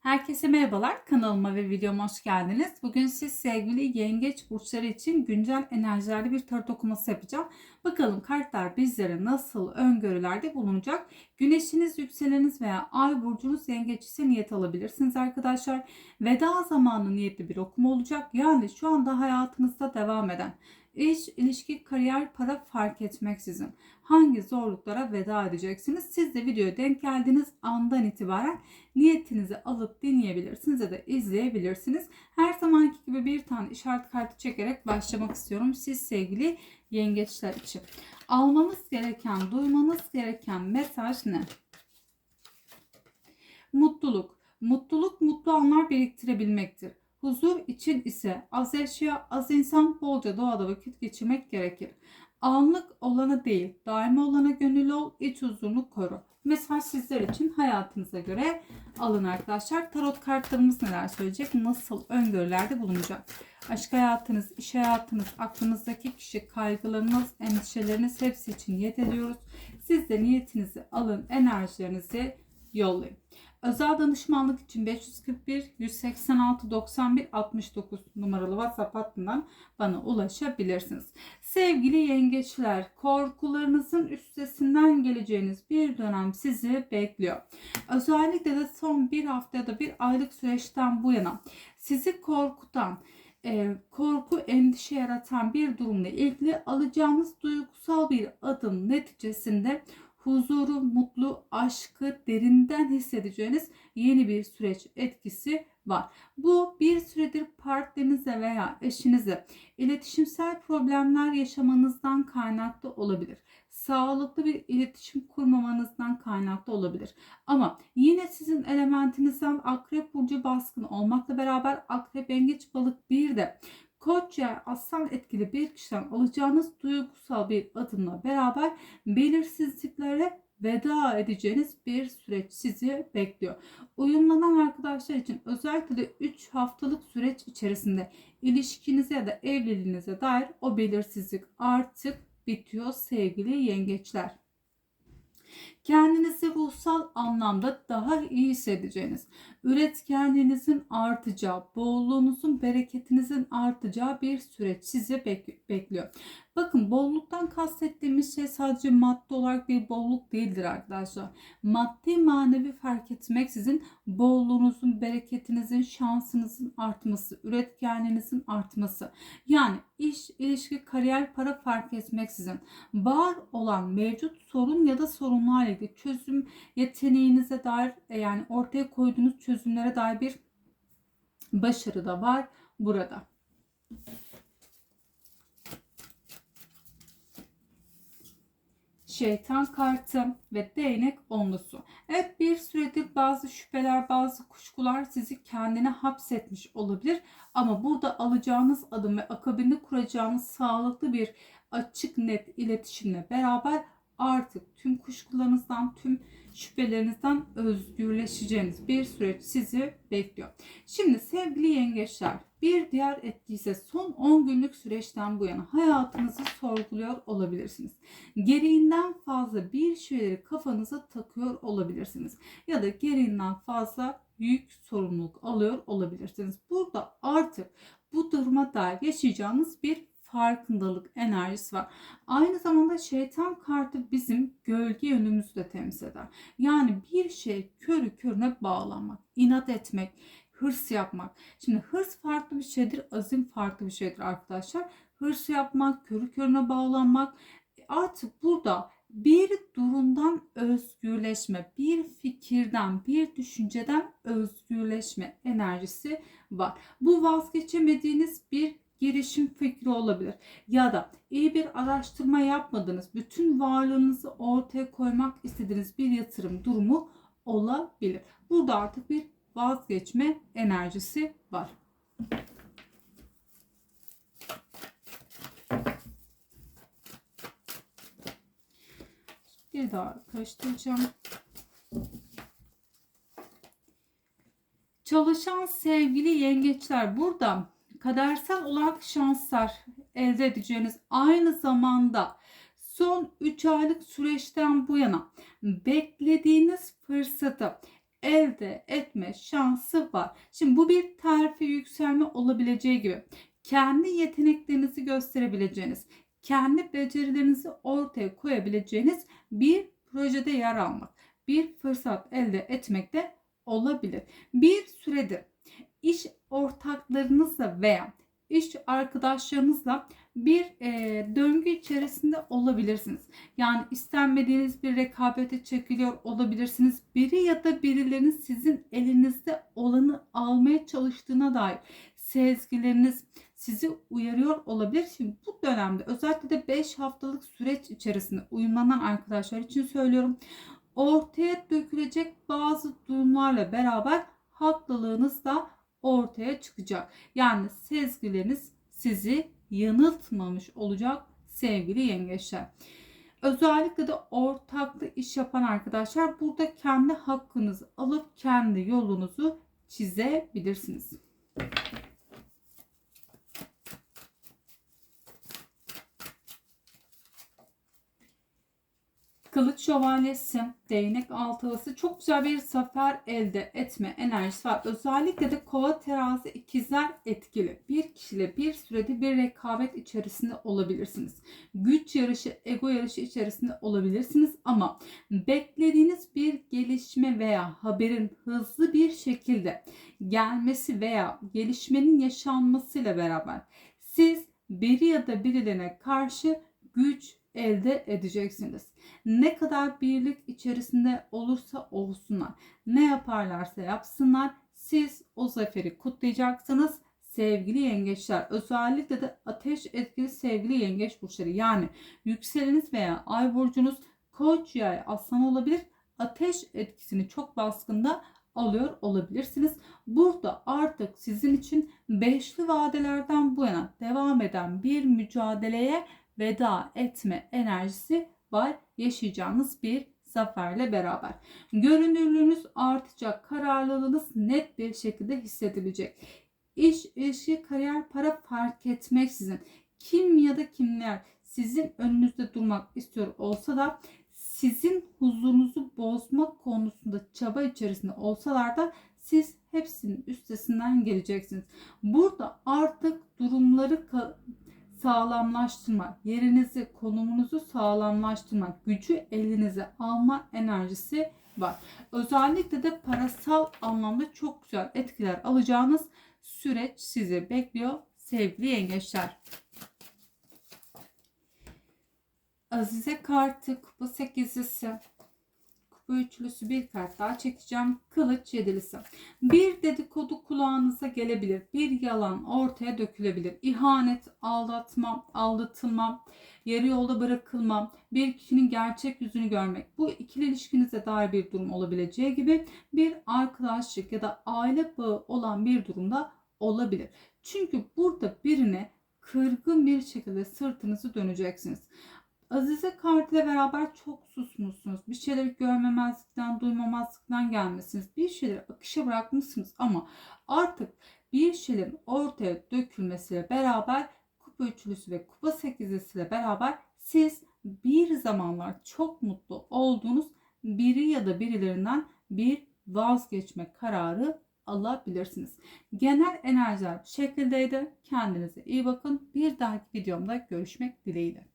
Herkese merhabalar. Kanalıma ve videoma hoş geldiniz. Bugün siz sevgili yengeç burçları için güncel enerjilerle bir tarot okuması yapacağım. Bakalım kartlar bizlere nasıl öngörülerde bulunacak. Güneşiniz, yükseleniniz veya ay burcunuz yengeç ise niyet alabilirsiniz arkadaşlar. Veda zamanı niyetli bir okuma olacak. Yani şu anda hayatınızda devam eden iş, ilişki, kariyer, para fark etmeksizin hangi zorluklara veda edeceksiniz? Siz de videoya denk geldiğiniz andan itibaren niyetinizi alıp dinleyebilirsiniz ya da izleyebilirsiniz. Her zamanki gibi bir tane işaret kartı çekerek başlamak istiyorum. Siz sevgili yengeçler için. Almanız gereken, duymanız gereken mesaj ne? Mutluluk. Mutluluk mutlu anlar biriktirebilmektir. Huzur için ise az eşya, az insan, bolca doğada vakit geçirmek gerekir. Anlık olana değil, daima olana gönüllü ol, iç huzurunu koru. Mesaj sizler için hayatınıza göre alın arkadaşlar. Tarot kartlarımız neler söyleyecek? Nasıl öngörülerde bulunacak? Aşk hayatınız, iş hayatınız, aklınızdaki kişi, kaygılarınız, endişeleriniz hepsi için niyet ediyoruz. Siz de niyetinizi alın, enerjilerinizi yollayın. Özel danışmanlık için 541 186 91 69 numaralı WhatsApp hattından bana ulaşabilirsiniz. Sevgili yengeçler, korkularınızın üstesinden geleceğiniz bir dönem sizi bekliyor. Özellikle de son bir hafta ya da bir aylık süreçten bu yana sizi korkutan, e, korku, endişe yaratan bir durumla ilgili alacağınız duygusal bir adım neticesinde huzuru, mutlu, aşkı derinden hissedeceğiniz yeni bir süreç etkisi var. Bu bir süredir partnerinize veya eşinize iletişimsel problemler yaşamanızdan kaynaklı olabilir. Sağlıklı bir iletişim kurmamanızdan kaynaklı olabilir. Ama yine sizin elementinizden akrep burcu baskın olmakla beraber akrep yengeç balık bir de Koç yer aslan etkili bir kişiden alacağınız duygusal bir adımla beraber belirsizliklere veda edeceğiniz bir süreç sizi bekliyor. Uyumlanan arkadaşlar için özellikle de 3 haftalık süreç içerisinde ilişkinize ya da evliliğinize dair o belirsizlik artık bitiyor sevgili yengeçler. Kendinizi ruhsal anlamda daha iyi hissedeceğiniz, üretkenliğinizin artacağı, bolluğunuzun, bereketinizin artacağı bir süreç sizi bek- bekliyor. Bakın bolluktan kastettiğimiz şey sadece madde olarak bir bolluk değildir arkadaşlar. Maddi manevi fark etmeksizin bolluğunuzun, bereketinizin, şansınızın artması, üretkenliğinizin artması. Yani iş, ilişki, kariyer, para fark etmeksizin var olan mevcut sorun ya da sorunlarla ilgili çözüm yeteneğinize dair e, yani ortaya koyduğunuz çözümlere dair bir başarı da var burada. şeytan kartı ve değnek onlusu. Evet bir süredir bazı şüpheler, bazı kuşkular sizi kendine hapsetmiş olabilir. Ama burada alacağınız adım ve akabinde kuracağınız sağlıklı bir açık net iletişimle beraber artık tüm kuşkularınızdan, tüm şüphelerinizden özgürleşeceğiniz bir süreç sizi bekliyor. Şimdi sevgili yengeçler bir diğer etki ise son 10 günlük süreçten bu yana hayatınızı sorguluyor olabilirsiniz. Gereğinden fazla bir şeyleri kafanıza takıyor olabilirsiniz. Ya da gereğinden fazla büyük sorumluluk alıyor olabilirsiniz. Burada artık bu duruma dair yaşayacağınız bir farkındalık enerjisi var. Aynı zamanda şeytan kartı bizim gölge yönümüzü de temsil eder. Yani bir şey körü körüne bağlanmak, inat etmek, hırs yapmak. Şimdi hırs farklı bir şeydir, azim farklı bir şeydir arkadaşlar. Hırs yapmak, körü körüne bağlanmak. Artık burada bir durumdan özgürleşme, bir fikirden, bir düşünceden özgürleşme enerjisi var. Bu vazgeçemediğiniz bir girişim fikri olabilir. Ya da iyi bir araştırma yapmadınız, bütün varlığınızı ortaya koymak istediğiniz bir yatırım durumu olabilir. Burada artık bir vazgeçme enerjisi var. Bir daha karıştıracağım. Çalışan sevgili yengeçler burada kadersel olarak şanslar elde edeceğiniz aynı zamanda son 3 aylık süreçten bu yana beklediğiniz fırsatı elde etme şansı var. Şimdi bu bir terfi yükselme olabileceği gibi kendi yeteneklerinizi gösterebileceğiniz, kendi becerilerinizi ortaya koyabileceğiniz bir projede yer almak, bir fırsat elde etmek de olabilir. Bir süredir iş ortaklarınızla veya iş arkadaşlarınızla bir e, döngü içerisinde olabilirsiniz. Yani istenmediğiniz bir rekabete çekiliyor olabilirsiniz. Biri ya da birilerinin sizin elinizde olanı almaya çalıştığına dair sezgileriniz sizi uyarıyor olabilir. Şimdi bu dönemde özellikle de 5 haftalık süreç içerisinde uyumlanan arkadaşlar için söylüyorum. Ortaya dökülecek bazı durumlarla beraber haklılığınız da ortaya çıkacak. Yani sezgileriniz sizi yanıltmamış olacak sevgili yengeçler. Özellikle de ortaklı iş yapan arkadaşlar burada kendi hakkınızı alıp kendi yolunuzu çizebilirsiniz. Kılıç şövalyesi, değnek altılısı çok güzel bir zafer elde etme enerjisi var. Özellikle de kova terazi ikizler etkili. Bir kişiyle bir sürede bir rekabet içerisinde olabilirsiniz. Güç yarışı, ego yarışı içerisinde olabilirsiniz ama beklediğiniz bir gelişme veya haberin hızlı bir şekilde gelmesi veya gelişmenin yaşanmasıyla beraber siz biri ya da birilerine karşı güç elde edeceksiniz. Ne kadar birlik içerisinde olursa olsunlar, ne yaparlarsa yapsınlar, siz o zaferi kutlayacaksınız sevgili yengeçler. Özellikle de ateş etkili sevgili yengeç burçları. Yani yükseleniz veya ay burcunuz koç yay aslan olabilir. Ateş etkisini çok baskında alıyor olabilirsiniz. Burada artık sizin için beşli vadelerden bu yana devam eden bir mücadeleye veda etme enerjisi var yaşayacağınız bir zaferle beraber. Görünürlüğünüz artacak, kararlılığınız net bir şekilde hissedilecek. İş, ilişki, kariyer, para fark etmeksizin kim ya da kimler sizin önünüzde durmak istiyor olsa da sizin huzurunuzu bozmak konusunda çaba içerisinde olsalar da siz hepsinin üstesinden geleceksiniz. Burada artık durumları sağlamlaştırmak, yerinizi, konumunuzu sağlamlaştırmak, gücü elinize alma enerjisi var. Özellikle de parasal anlamda çok güzel etkiler alacağınız süreç sizi bekliyor sevgili yengeçler. Azize kartı, kupa sekizlisi, bu üçlüsü bir kart daha çekeceğim. Kılıç yedilisi. Bir dedikodu kulağınıza gelebilir. Bir yalan ortaya dökülebilir. İhanet, aldatma, aldatılma, yarı yolda bırakılma, bir kişinin gerçek yüzünü görmek. Bu ikili ilişkinize dair bir durum olabileceği gibi bir arkadaşlık ya da aile bağı olan bir durumda olabilir. Çünkü burada birine kırgın bir şekilde sırtınızı döneceksiniz. Azize Kart ile beraber çok susmuşsunuz. Bir şeyleri görmemezlikten, duymamazlıktan gelmişsiniz. Bir şeyleri akışa bırakmışsınız ama artık bir şeylerin ortaya dökülmesiyle beraber kupa üçlüsü ve kupa sekizlisiyle beraber siz bir zamanlar çok mutlu olduğunuz biri ya da birilerinden bir vazgeçme kararı alabilirsiniz. Genel enerjiler bu şekildeydi. Kendinize iyi bakın. Bir dahaki videomda görüşmek dileğiyle.